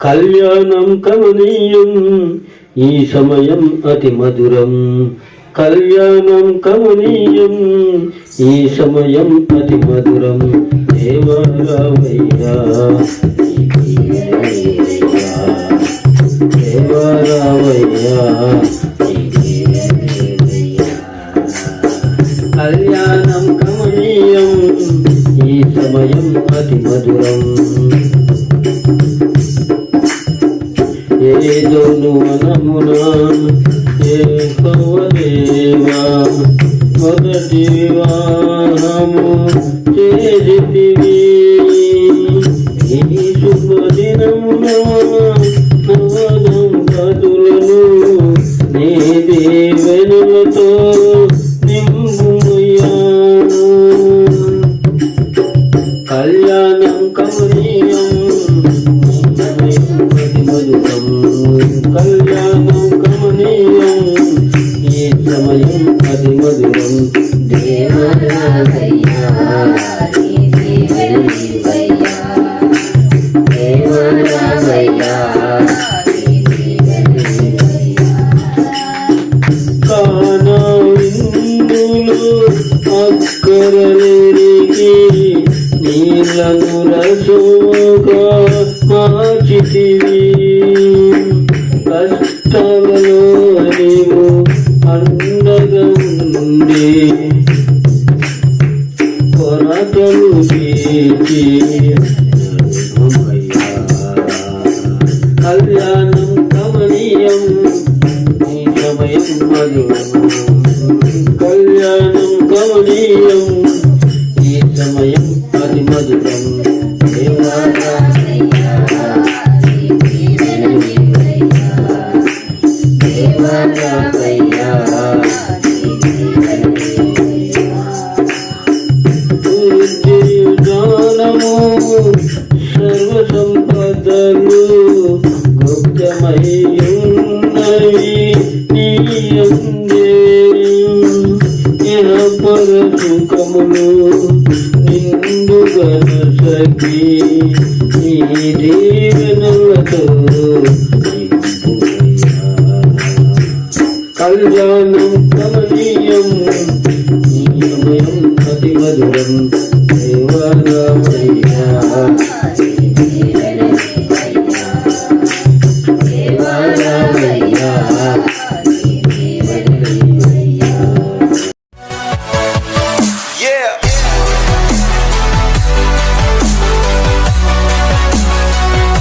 కళ్యాణం కమనీయం ఈ సమయం అతి మధురం. కళ్యాణం కమనీయం ఈ సమయం అతి మధురం. దేవరావయ్యా దేవరావయ్యా కళ్యాణం కమనీయం ఈ సమయం అతి మధురం. ఏదోను అనమునా ఏ దేవా మొదటి వివాహము చేసితివి. ఈ శుభదినమున నవదంపతులను నీ దీవెనలతో నింపుమయ్యా కళ్యాణం కమనీయం. మధురం కళ్యాణం కమనీయం ఈ సమయం అది మధురం దేవరావయ్యా కానా విందులు అక్కరలేరికి నీళ్ళను రసముగా మార్చితివి. అండగా ఉండి కొరతలు తీర్చి కళ్యాణం కమనీయం ఈ సమయం మధురం కళ్యాణం కమనీయం ఈ సమయం అది మధురం. జ్ఞానము సర్వ సంపదలు నీ అందే పర సుఖములు నిండుగా సఖి నీ దీవెనలతో కళ్యాణం కమనీయం ఈ సమయం అతి మధురం